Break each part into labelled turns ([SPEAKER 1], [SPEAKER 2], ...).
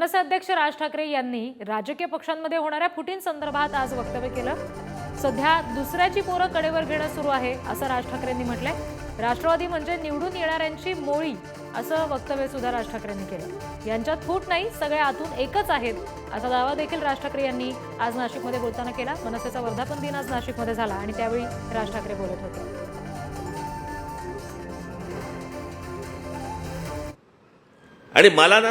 [SPEAKER 1] मनसे अध्यक्ष राज ठाकरे यांनी राजकीय पक्षांमध्ये होणाऱ्या फुटींसंदर्भात आज वक्तव्य केलं. सध्या दुसऱ्याची पोरं कडेवर घेणं सुरू आहे असं राज ठाकरेंनी म्हटलंय. राष्ट्रवादी म्हणजे निवडून येणाऱ्यांची मोळी असं वक्तव्य सुद्धा राज ठाकरेंनी केलं. यांच्यात फूट नाही सगळे आतून एकच आहेत असा दावा देखील राज ठाकरे यांनी आज नाशिकमध्ये बोलताना केला. मनसेचा वर्धापन दिन आज नाशिकमध्ये झाला आणि त्यावेळी राज ठाकरे बोलत होते.
[SPEAKER 2] आणि मला ना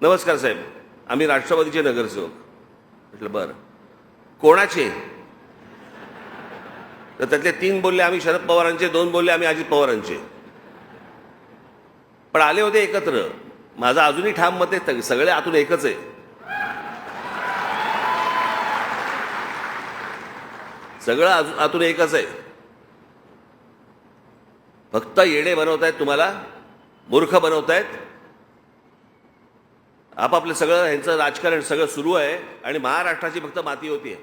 [SPEAKER 2] नमस्कार साहेब. आम्ही राष्ट्रवादीचे नगरसेवक. म्हटलं बरं. कोणाचे? तर त्यातले तीन बोलले आम्ही शरद पवारांचे. दोन बोलले आम्ही अजित पवारांचे. पण आले होते एकत्र. माझं अजूनही ठाम मत आहे सगळे आतून एकच आहे. सगळं अजून आतून एकच आहे. फक्त येणे बनवतायत तुम्हाला मूर्ख बनवतायत आपापलं सगळं ह्यांचं राजकारण सगळं सुरू आहे आणि महाराष्ट्राची फक्त माती होती.